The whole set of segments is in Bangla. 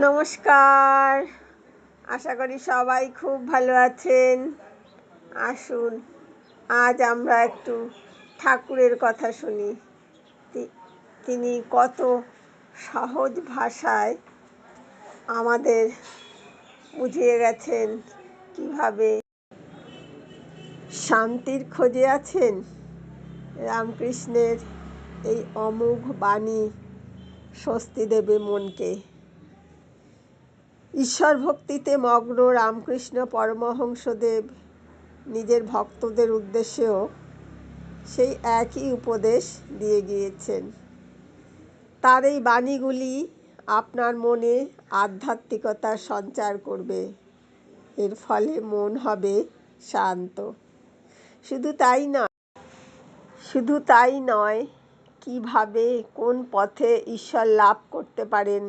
নমস্কার। আশা করি সবাই খুব ভালো আছেন। আসুন, আজ আমরা একটু ঠাকুরের কথা শুনি। তিনি কত সহজ ভাষায় আমাদের বুঝিয়ে গেছেন কীভাবে শান্তির খোঁজে আছেন। রামকৃষ্ণের এই অমোঘ বাণী স্বস্তি দেবে মনকে। ঈশ্বর ভক্তিতে মগ্ন রামকৃষ্ণ পরমহংসদেব নিজের ভক্তদের উদ্দেশ্যেও সেই একই উপদেশ দিয়ে গিয়েছেন। তার এই বাণীগুলি আপনার মনে আধ্যাত্মিকতার সঞ্চার করবে। এর ফলে মন হবে শান্ত। শুধু তাই নয় শুধু তাই নয়, কীভাবে, কোন পথে ঈশ্বর লাভ করতে পারেন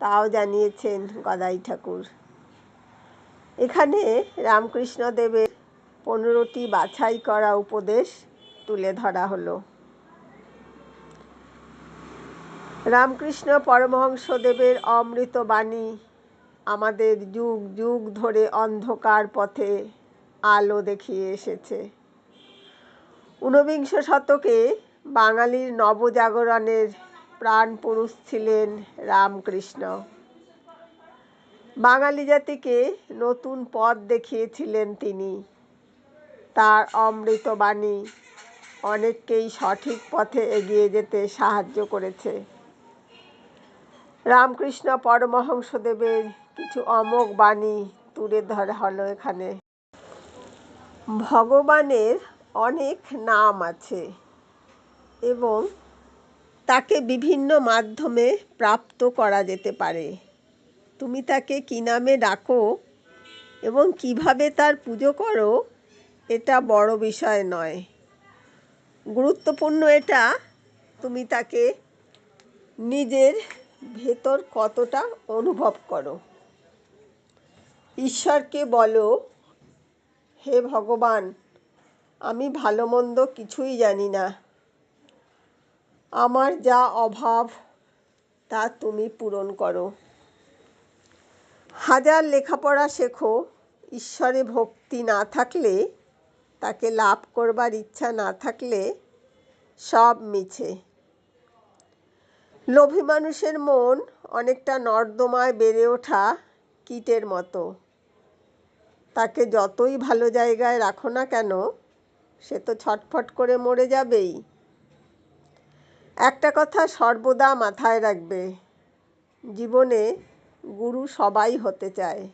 তাও জানিয়েছেন গদাই ঠাকুর। এখানে রামকৃষ্ণ দেবের পনেরোটি বাছাই করা উপদেশ তুলে ধরা হলো। রামকৃষ্ণ পরমহংসদেবের অমৃত বাণী আমাদের যুগ যুগ ধরে অন্ধকার পথে আলো দেখিয়ে এসেছে। ঊনবিংশ শতকে বাঙালির নবজাগরণের প্রাণ পুরুষ ছিলেন রামকৃষ্ণ। বাঙালি জাতিকে নতুন পথ দেখিয়েছিলেন তিনি। তার অমৃতবাণী অনেককেই সঠিক পথে এগিয়ে যেতে সাহায্য করেছে। রামকৃষ্ণ পরমহংসদেবের কিছু অমোঘ বাণী তুলে ধরা হলো এখানে। ভগবানের অনেক নাম আছে এবং তাকে বিভিন্ন মাধ্যমে প্রাপ্ত করা যেতে পারে। তুমি তাকে কী নামে ডাকো এবং কীভাবে তার পুজো করো, এটা বড় বিষয় নয়। গুরুত্বপূর্ণ এটা, তুমি তাকে নিজের ভেতর কতটা অনুভব করো। ঈশ্বরকে বলো, হে ভগবান, আমি ভালো মন্দ কিছুই জানি না। আমার যা অভাব, তা তুমি পূরণ করো। হাজার লেখাপড়া শেখো, ঈশ্বরে ভক্তি না থাকলে, তাকে লাভ করবার ইচ্ছা না থাকলে সব মিছে। লোভী মানুষের মন অনেকটা নর্দমায় বেড়ে ওঠা কীটের মতো। তাকে যতই ভালো জায়গায় রাখো না কেন, সে তো ছটফট করে মরে যাবেই। একটা কথা সর্বদা মাথায় রাখবে, জীবনে গুরু সবাই হতে চায়,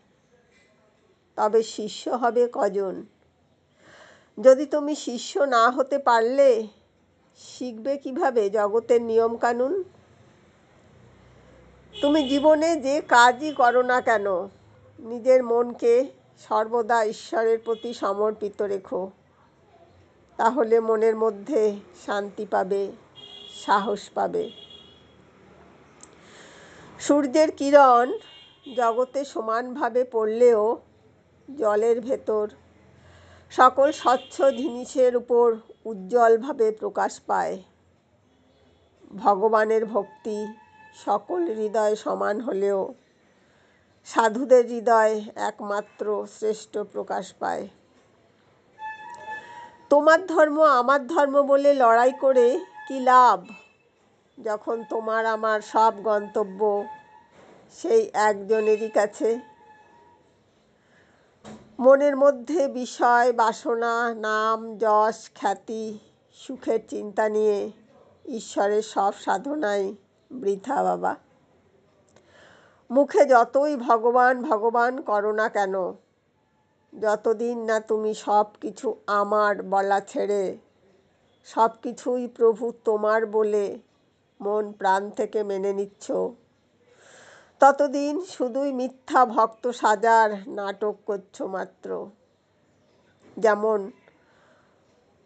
তবে শিষ্য হবে কজন? যদি তুমি শিষ্য না হতে পারলে শিখবে কীভাবে জগতের নিয়মকানুন? তুমি জীবনে যে কাজই করো না কেন, নিজের মনকে সর্বদা ঈশ্বরের প্রতি সমর্পিত রেখো, তাহলে মনের মধ্যে শান্তি পাবে। সাহস পাবে। সূর্যের কিরণ জগতে সমানভাবে পড়লেও জলের ভেতর সকল স্বচ্ছ জিনিসের উপর উজ্জ্বলভাবে প্রকাশ পায়। ভগবানের ভক্তি সকল হৃদয় সমান হলেও সাধুদের হৃদয় একমাত্র শ্রেষ্ঠ প্রকাশ পায়। তোমার ধর্ম আমার ধর্ম বলে লড়াই করে কি লাভ? যখন তোমার আমার সব গন্তব্য সেই একজনেরই কাছে। মনের মধ্যে বিষয়, বাসনা, নাম, যশ, খ্যাতি, সুখের চিন্তা নিয়ে ঈশ্বরের সব সাধনাই বৃথা বাবা। মুখে যতই ভগবান ভগবান করো না কেন, যতদিন না তুমি সব কিছু আমার বলা ছেড়ে সব কিছুই প্রভু তোমার বলে মন প্রাণ থেকে মেনে নিচ্ছ। ততদিন শুধুই মিথ্যা ভক্ত সাজার নাটক করছ মাত্র। যেমন,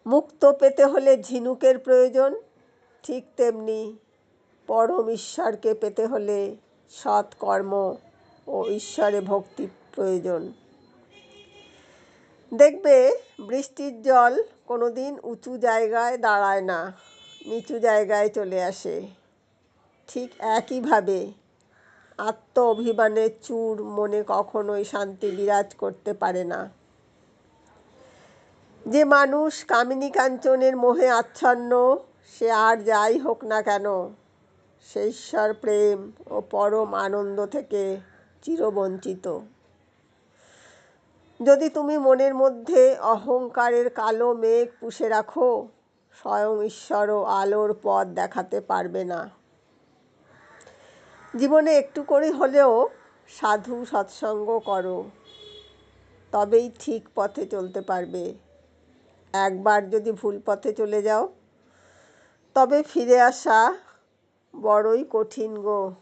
মুক্ত পেতে হলে ঝিনুকের প্রয়োজন, ঠিক তেমনি পরম ঈশ্বরকে পেতে হলে সৎ কর্ম ও ঈশ্বরে ভক্তি প্রয়োজন। দেখবে বৃষ্টির জল কোনোদিন উঁচু জায়গায় দাঁড়ায় না, নিচু জায়গায় চলে আসে। ঠিক একইভাবে আত্ম অভিমানের চূড় মনে কখনোই শান্তি বিরাজ করতে পারে না। যে মানুষ কামিনী কাঞ্চনের মোহে আচ্ছন্ন, সে আর যাই হোক না কেন সে ঈশ্বর প্রেম ও পরম আনন্দ থেকে চিরবঞ্চিত। যদি তুমি মনের মধ্যে অহংকারের কালো মেঘ পুষে রাখো, স্বয়ং ঈশ্বরও আলোর পথ দেখাতে পারবে না। জীবনে একটু করে হলেও সাধু সৎসঙ্গ করো, তবেই ঠিক পথে চলতে পারবে। একবার যদি ভুল পথে চলে যাও, তবে ফিরে আসা বড়ই কঠিন গো।